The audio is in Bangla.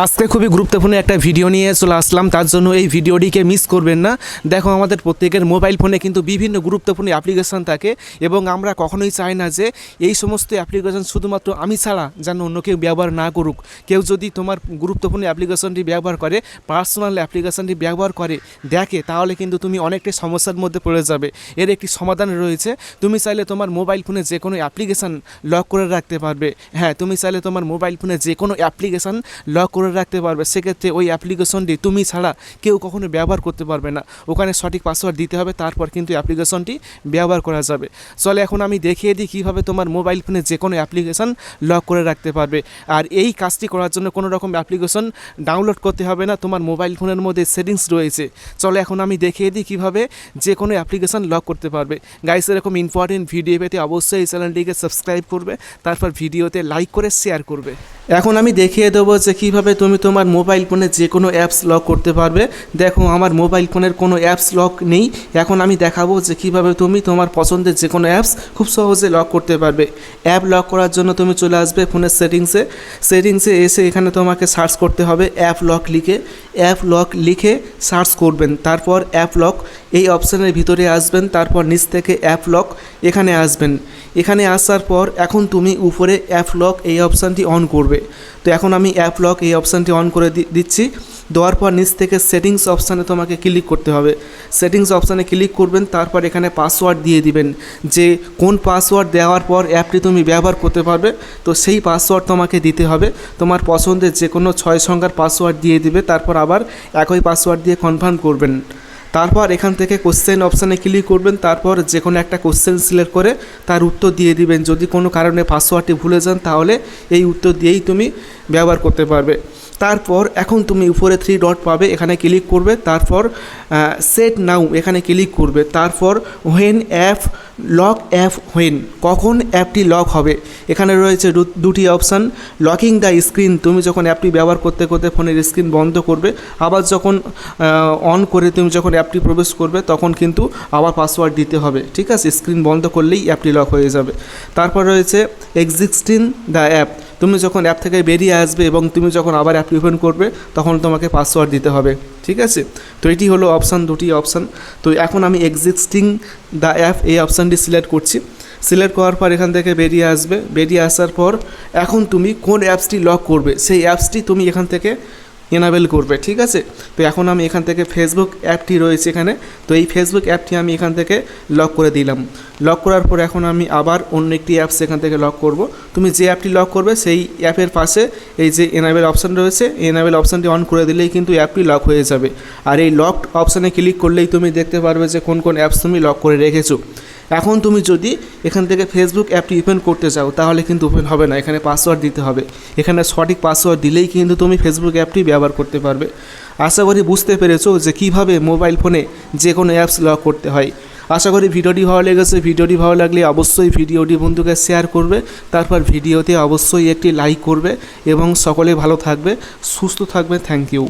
আজকে খুবই গুরুত্বপূর্ণ একটা ভিডিও নিয়ে চলে আসলাম। তার জন্য এই ভিডিওটিকে মিস করবেন না। দেখো, আমাদের প্রত্যেকের মোবাইল ফোনে কিন্তু বিভিন্ন গুরুত্বপূর্ণ অ্যাপ্লিকেশন থাকে এবং আমরা কখনোই চাই না যে এই সমস্ত অ্যাপ্লিকেশান শুধুমাত্র আমি ছাড়া যেন অন্য কেউ ব্যবহার না করুক। কেউ যদি তোমার গুরুত্বপূর্ণ অ্যাপ্লিকেশনটি ব্যবহার করে পার্সোনাল অ্যাপ্লিকেশনটি ব্যবহার করে, দেখে, তাহলে কিন্তু তুমি অনেকটাই সমস্যার মধ্যে পড়ে যাবে। এর একটি সমাধান রয়েছে। তুমি চাইলে তোমার মোবাইল ফোনে যে কোনো অ্যাপ্লিকেশান লক করে রাখতে পারবে। হ্যাঁ তুমি চাইলে তোমার মোবাইল ফোনে যে কোনো অ্যাপ্লিকেশান লক করে রাখতে পারবে। সেক্ষেত্রে ওই অ্যাপ্লিকেশনটি তুমি ছাড়া কেউ কখনো ব্যবহার করতে পারবে না। ওখানে সঠিক পাসওয়ার্ড দিতে হবে, তারপর কিন্তু অ্যাপ্লিকেশনটি ব্যবহার করা যাবে। চলে এখন আমি দেখিয়ে দিই কীভাবে তোমার মোবাইল ফোনে যে কোনো অ্যাপ্লিকেশন লক করে রাখতে পারবে। আর এই কাজটি করার জন্য কোনো রকম অ্যাপ্লিকেশন ডাউনলোড করতে হবে না। তোমার মোবাইল ফোনের মধ্যে সেটিংস রয়েছে। চলে এখন আমি দেখিয়ে দিই কীভাবে যে কোনো অ্যাপ্লিকেশন লক করতে পারবে। গাইস এরকম ইম্পর্টেন্ট ভিডিও পেতে অবশ্যই এই চ্যানেলটিকে সাবস্ক্রাইব করবে। তারপর ভিডিওতে লাইক করে শেয়ার করবে। এখন আমি দেখিয়ে দেবো যে কীভাবে তুমি তোমার মোবাইল ফোনে যে কোনো অ্যাপস লক করতে পারবে। দেখো, আমার মোবাইল ফোনের কোনো অ্যাপস লক নেই। এখন আমি দেখাবো যে কীভাবে তুমি তোমার পছন্দের যে কোনো অ্যাপস খুব সহজে লক করতে পারবে। অ্যাপ লক করার জন্য তুমি চলে আসবে ফোনের সেটিংসে সেটিংসে এসে এখানে তোমাকে সার্চ করতে হবে অ্যাপ লক লিখে। অ্যাপ লক লিখে সার্চ করবেন। তারপর অ্যাপ লক এই অপশানের ভিতরে আসবেন। তারপর নিচ থেকে অ্যাপ লক এখানে আসবেন। এখানে আসার পর এখন তুমি উপরে অ্যাপ লক এই অপশানটি অন করবে। তো এখন আমি অ্যাপ লক এই অপশানটি অন করে দিচ্ছি। দেওয়ার পর নিচ থেকে সেটিংস অপশানে তোমাকে ক্লিক করতে হবে। সেটিংস অপশানে ক্লিক করবেন, তারপর এখানে পাসওয়ার্ড দিয়ে দিবেন। যে কোন পাসওয়ার্ড দেওয়ার পর অ্যাপটি তুমি ব্যবহার করতে পারবে, তো সেই পাসওয়ার্ড তোমাকে দিতে হবে। তোমার পছন্দের যে কোনো ছয় সংখ্যার পাসওয়ার্ড দিয়ে দিবে, তারপর আবার একই পাসওয়ার্ড দিয়ে কনফার্ম করবেন। তারপর এখান থেকে কোশ্চেন অপশানে ক্লিক করবেন, তারপর যে কোনো একটা কোশ্চেন সিলেক্ট করে তার উত্তর দিয়ে দিবেন। যদি কোনো কারণে পাসওয়ার্ডটি ভুলে যান, তাহলে এই উত্তর দিয়েই তুমি ব্যবহার করতে পারবে। তারপর এখন তুমি উপরে থ্রি ডট পাবে, এখানে ক্লিক করবে, তারপর সেট নাও এখানে ক্লিক করবে, তারপর when app lock app when কখন অ্যাপটি লক হবে। এখানে রয়েছে দুটি অপশান লকিং দ্য স্ক্রিন তুমি যখন অ্যাপটি ব্যবহার করতে করতে ফোনের স্ক্রিন বন্ধ করবে, আবার যখন অন করে তুমি যখন অ্যাপটি প্রবেশ করবে, তখন কিন্তু আবার পাসওয়ার্ড দিতে হবে, ঠিক আছে? স্ক্রিন বন্ধ করলেই অ্যাপটি লক হয়ে যাবে। তারপর রয়েছে এক্সিস্টিং দ্য অ্যাপ তুমি যখন অ্যাপ থেকে বেরিয়ে আসবে এবং তুমি যখন আবার অ্যাপটি ওপেন করবে, তখন তোমাকে পাসওয়ার্ড দিতে হবে, ঠিক আছে? তো এটি হলো অপশান দুটি অপশান তো এখন আমি এক্সিস্টিং দ্য অ্যাপ এই অপশানটি সিলেক্ট করছি। সিলেক্ট করার পর এখান থেকে বেরিয়ে আসবে। বেরিয়ে আসার পর এখন তুমি কোন অ্যাপসটি লক করবে? সেই অ্যাপসটি তুমি এখান থেকে এনাবেল করবে, ঠিক আছে? তো এখন আমি এখান থেকে ফেসবুক অ্যাপটি রয়েছে এখানে। তো এই ফেসবুক অ্যাপটি আমি এখান থেকে লক করে দিলাম। লক করার পর এখন আমি আবার অন্য একটি অ্যাপস এখান থেকে লক করব। তুমি যে অ্যাপটি লক করবে, সেই অ্যাপের পাশে এই যে এনাবেল অপশান রয়েছে এনাবেল অপশানটি অন করে দিলেই কিন্তু অ্যাপটি লক হয়ে যাবে। আর এই লক অপশানে ক্লিক করলেই তুমি দেখতে পারবে যে কোন কোন অ্যাপস তুমি লক করে রেখেছো। এখন তুমি যদি এখান থেকে ফেসবুক অ্যাপটি ওপেন করতে চাও তাহলে কিন্তু ওপেন হবে না, এখানে পাসওয়ার্ড দিতে হবে। এখানে সঠিক পাসওয়ার্ড দিলেই কিন্তু তুমি ফেসবুক অ্যাপটি ব্যবহার করতে পারবে। আশা করি বুঝতে পেরেছ যে কীভাবে মোবাইল ফোনে যে কোনো অ্যাপস লক করতে হয়। আশা করি ভিডিওটি ভালো লেগেছে। ভিডিওটি ভালো লাগলে অবশ্যই ভিডিওটি বন্ধুকে শেয়ার করবে, তারপর ভিডিওতে অবশ্যই একটি লাইক করবে, এবং সকলে ভালো থাকবে, সুস্থ থাকবে থ্যাংক ইউ